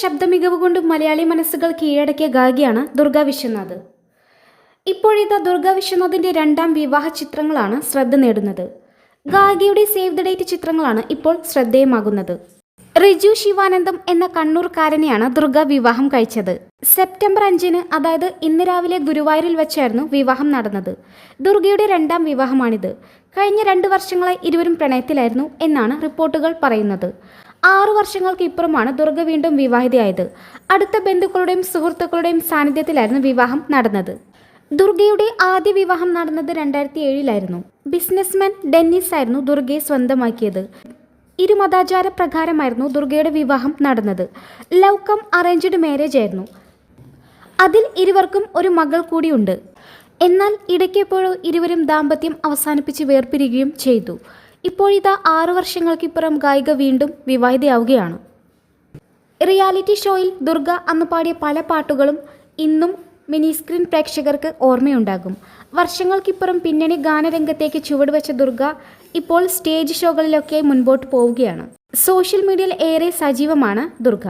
ശബ്ദ മികവ് കൊണ്ട് മലയാളി മനസ്സുകൾ കീഴടക്കിയ ഗായികയാണ് ദുർഗ വിശ്വനാഥ്. ഇപ്പോഴിതാ ദുർഗ വിശ്വനാഥിന്റെ രണ്ടാം വിവാഹ ചിത്രങ്ങളാണ് ശ്രദ്ധ നേടുന്നത്. ഗായികയുടെ സേവ് ദ ഡേറ്റ് ചിത്രങ്ങളാണ് ഇപ്പോൾ ശ്രദ്ധേയമാകുന്നത്. റിജു ശിവാനന്ദം എന്ന കണ്ണൂർക്കാരനെയാണ് ദുർഗ വിവാഹം കഴിച്ചത്. സെപ്റ്റംബർ അഞ്ചിന് അതായത് ഇന്ന് രാവിലെ ഗുരുവായൂരിൽ വെച്ചായിരുന്നു വിവാഹം നടന്നത്. ദുർഗയുടെ രണ്ടാം വിവാഹമാണിത്. കഴിഞ്ഞ രണ്ട് വർഷങ്ങളായി ഇരുവരും പ്രണയത്തിലായിരുന്നു എന്നാണ് റിപ്പോർട്ടുകൾ പറയുന്നത്. ആറു വർഷങ്ങൾക്ക് ഇപ്പുറമാണ് ദുർഗ വീണ്ടും വിവാഹിതയായത്. അടുത്ത ബന്ധുക്കളുടെയും സുഹൃത്തുക്കളുടെയും സാന്നിധ്യത്തിലായിരുന്നു വിവാഹം നടന്നത്. ദുർഗയുടെ ആദ്യ വിവാഹം നടന്നത് രണ്ടായിരത്തി ഏഴിലായിരുന്നു ബിസിനസ്മാൻ ഡെന്നിസ് ആയിരുന്നു ദുർഗയെ സ്വന്തമാക്കിയത്. ഇരുമതാചാര പ്രകാരമായിരുന്നു ദുർഗയുടെ വിവാഹം നടന്നത്. ലവ് കം അറേഞ്ച്ഡ് മാരേജ് ആയിരുന്നു. അതിൽ ഇരുവർക്കും ഒരു മകൾ കൂടിയുണ്ട്. എന്നാൽ ഇടയ്ക്കെപ്പോഴോ ഇരുവരും ദാമ്പത്യം അവസാനിപ്പിച്ച് വേർപിരിയുകയും ചെയ്തു. ഇപ്പോഴിതാ ആറു വർഷങ്ങൾക്കിപ്പുറം ഗായിക വീണ്ടും വിവാഹിതയാവുകയാണ്. റിയാലിറ്റി ഷോയിൽ ദുർഗ അന്ന് പാടിയ പല പാട്ടുകളും ഇന്നും മിനി സ്ക്രീൻ പ്രേക്ഷകർക്ക് ഓർമ്മയുണ്ടാകും. വർഷങ്ങൾക്കിപ്പുറം പിന്നണി ഗാനരംഗത്തേക്ക് ചുവടുവെച്ച ദുർഗ ഇപ്പോൾ സ്റ്റേജ് ഷോകളിലൊക്കെ മുൻപോട്ട് പോവുകയാണ്. സോഷ്യൽ മീഡിയയിൽ ഏറെ സജീവമാണ് ദുർഗ.